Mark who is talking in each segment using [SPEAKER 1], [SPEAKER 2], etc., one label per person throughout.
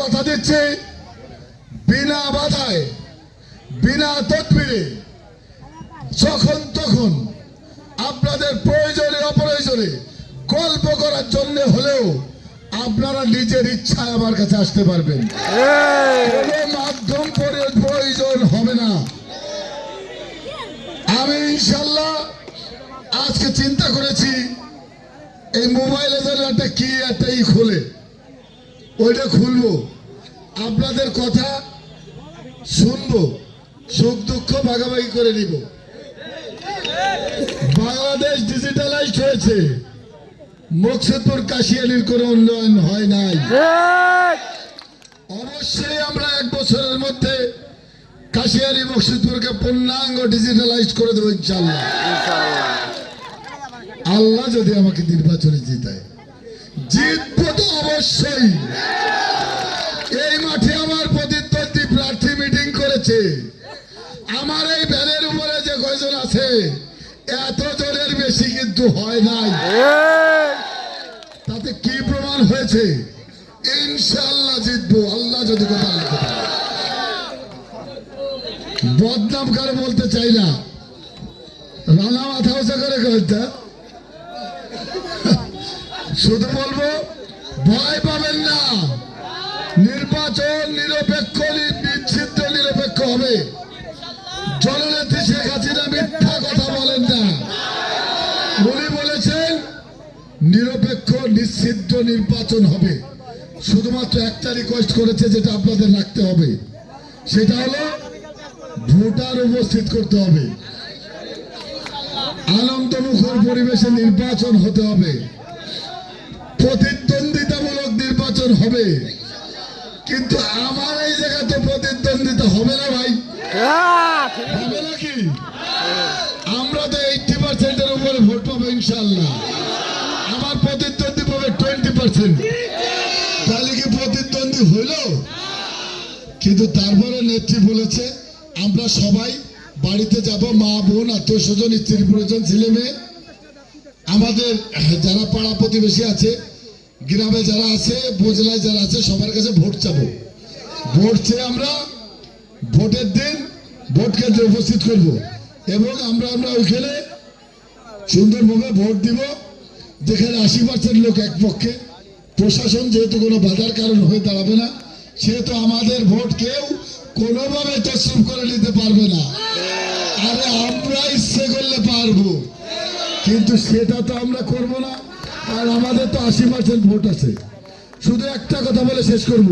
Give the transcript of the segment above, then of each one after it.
[SPEAKER 1] কথা দিচ্ছি। বিনা বাধায়, বিনা তদবিরে, যখন তখন আপনাদের প্রয়োজনে অপ্রয়োজনে গল্প করার জন্য হলেও আপনারা নিজের ইচ্ছায় আমার কাছে আসতে পারবেন। মাধ্যম করে প্রয়োজন হবে না। আমি ইনশাল্লাহ আজকে চিন্তা করেছি, এই মোবাইলে যেন একটা কি একটা ই খোলে। ওইটা খুলবো। আপনাদের কথা শুনব, সুখ দুঃখ ভাগাভাগি করে নিব। বাংলাদেশ ডিজিটালাইজড হয়েছে। মকসুদপুর কাশিয়ালির কোনো উন্নয়ন হয় নাই। অবশ্যই আমরা এক বছরের মধ্যে কাশিয়ারি মকসুদপুরকে পূর্ণাঙ্গ ডিজিটালাইজ করে দেবো ইনশাল্লাহ আল্লাহ যদি আমাকে নির্বাচনে জিতায়। জিতবো তো অবশ্যই। এই মাঠে আমার প্রতিদ্বন্দ্বী প্রার্থী মিটিং করেছে। আমার এই ভ্যানের উপরে যে কয়জন আছে এত জনের বেশি কিন্তু হয় নাই। তাতে কি প্রমাণ হয়েছে? ইনশাল্লাহ জিতবো। আল্লাহ যদি কথা বদনাম করে বলতে চাই না? রানা মাথা উঁচা করে কয়েকটা শুধু বলব, ভয় পাবেন না। নির্বাচন নিরপেক্ষ নিশ্চিত নিরপেক্ষ হবে। জননেত্রী শেখ হাসিনা মিথ্যা কথা বলেন না। উনি বলেছেন, নিরপেক্ষ নিশ্চিদ্ধ নির্বাচন হবে। শুধুমাত্র একটা রিকোয়েস্ট করেছে যেটা আপনাদের রাখতে হবে। সেটা হলো, ভোটার উপস্থিত করতে হবে। আনন্দমুখর পরিবেশে নির্বাচন হতে হবে। প্রতিদ্বন্দ্বিতামূলক নির্বাচন হবে। কিন্তু আমার এই জায়গায় তো প্রতিদ্বন্দ্বিতা হবে না ভাই। হবে নাকি আমরা তো এইটি পার্সেন্টের উপরে ভোট পাবো ইনশাল্লাহ আমার প্রতিদ্বন্দ্বী পাবে টোয়েন্টি পার্সেন্ট। তাহলে কি প্রতিদ্বন্দ্বী হইল? কিন্তু তারপরে নেত্রী বলেছে, আমরা সবাই বাড়িতে যাব, মা, বোন আত্মীয় স্বজন স্ত্রী প্রয়োজন ছেলে মেয়ে আমাদের, যারা পাড়া প্রতিবেশী আছে গ্রামে যারা আছে, উপজেলায় যারা আছে, সবার কাছে ভোট চাবো। ভোট চেয়ে আমরা ভোটের দিন ভোট কেন্দ্রে উপস্থিত করব। এবং আমরা আমরা ওইখানে সুন্দরভাবে ভোট দিব, যেখানে আশি পার্সেন্ট লোক এক পক্ষে। প্রশাসন যেহেতু কোনো বাধার কারণ হয়ে দাঁড়াবে না, সেহেতু আমাদের ভোট কেউ কোনোভাবে তসরুপ করে নিতে পারবে না। আরে আমরা ইচ্ছে করলে পারব। কিন্তু সেটা তো আমরা করব না। আর আমাদের তো আশি পার্সেন্ট ভোট আছে। শুধু একটা কথা বলে শেষ করব।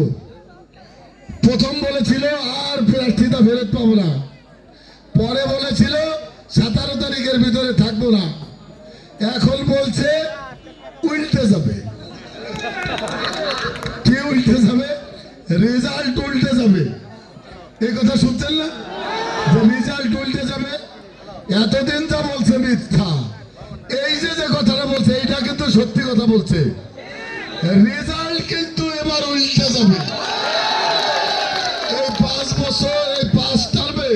[SPEAKER 1] প্রথম বলেছিল, আর প্রার্থীতা ফেরত পাবো না। পরে বলেছিল, সতেরো তারিখের ভিতরে থাকব না। এখন বলছে, উল্টে যাবে। কি উল্টে যাবে? রেজাল্ট উল্টে যাবে। এই কথা শুনছেন না? রেজাল্ট উল্টে যাবে, এতদিন যা বলছে মিথ্যা। সত্যি কথা বলছে। রেজাল্ট কিন্তু এবার উল্টে যাবে। এই পাঁচ বছর, এই পাঁচ টার্মে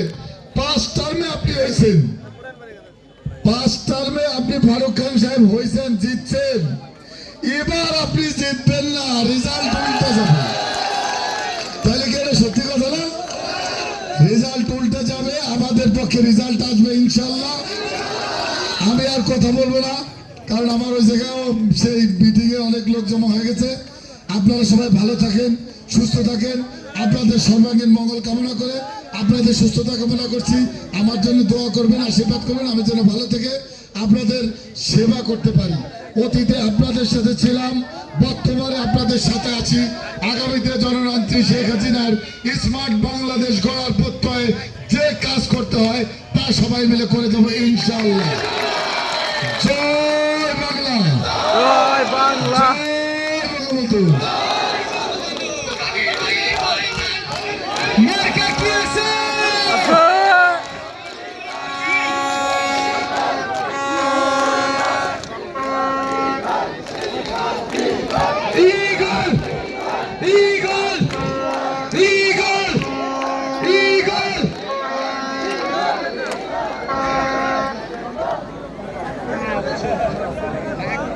[SPEAKER 1] পাঁচ টার্মে আপনি হয়েছেন। পাঁচ টার্মে আপনি ফারুক খান সাহেব হয়েছেন, জিতছেন। এবার আপনি জিতবেন না, রেজাল্ট উল্টে যাবে। তাহলে কি এটা সত্যি কথা না? রেজাল্ট উল্টে যাবে, আমাদের পক্ষে রেজাল্ট আসবে ইনশাল্লাহ আমি আর কথা বলব না। কারণ আমার ওই জায়গায় সেই মিটিংয়ে অনেক লোক জমা হয়ে গেছে। আপনারা সবাই ভালো থাকেন, সুস্থ থাকেন। আপনাদের সর্বাঙ্গীন মঙ্গল কামনা করে আপনাদের সুস্থতা কামনা করছি। আমার জন্য দোয়া করবেন, আশীর্বাদ করবেন, আমি যেন ভালো থেকে আপনাদের সেবা করতে পারি। অতীতে আপনাদের সাথে ছিলাম, বর্তমানে আপনাদের সাথে আছি। আগামীতে জননেত্রী শেখ হাসিনার স্মার্ট বাংলাদেশ গড়ার প্রত্যয়ে যে কাজ করতে হয়, তা সবাই মিলে করে দেবো ইনশাআল্লাহ। জয়